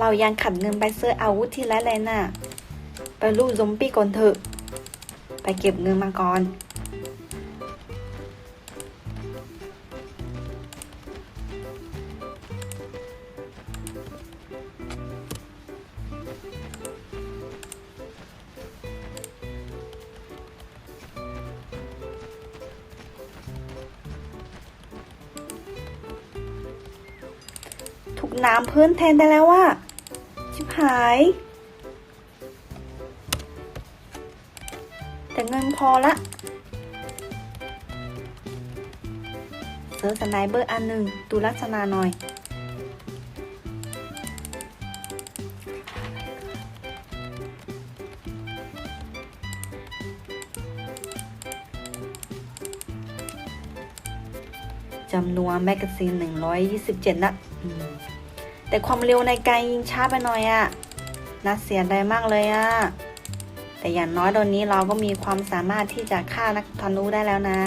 เรายังขัดเงินไปซื้ออาวุธที่ร้านเลยน่ะ ไปลูกซอมบี้ก่อนเถอะ ไปเก็บเงินมาก่อนถูกน้ำพื่อนแทนได้แล้วว่า ชิบหาย แต่เงินพอละเซิร์สไนเบอร์อันหนึ่งดูลักษณะหน่อย จำนวนแมกกาซีน 127 นัดอืม แต่ความเร็วในการยิงช้าไปหน่อยอะน่าเสียดายมากเลยอะแต่อย่างน้อยตอนนี้เราก็มีความสามารถที่จะฆ่านักธนูได้แล้วนะ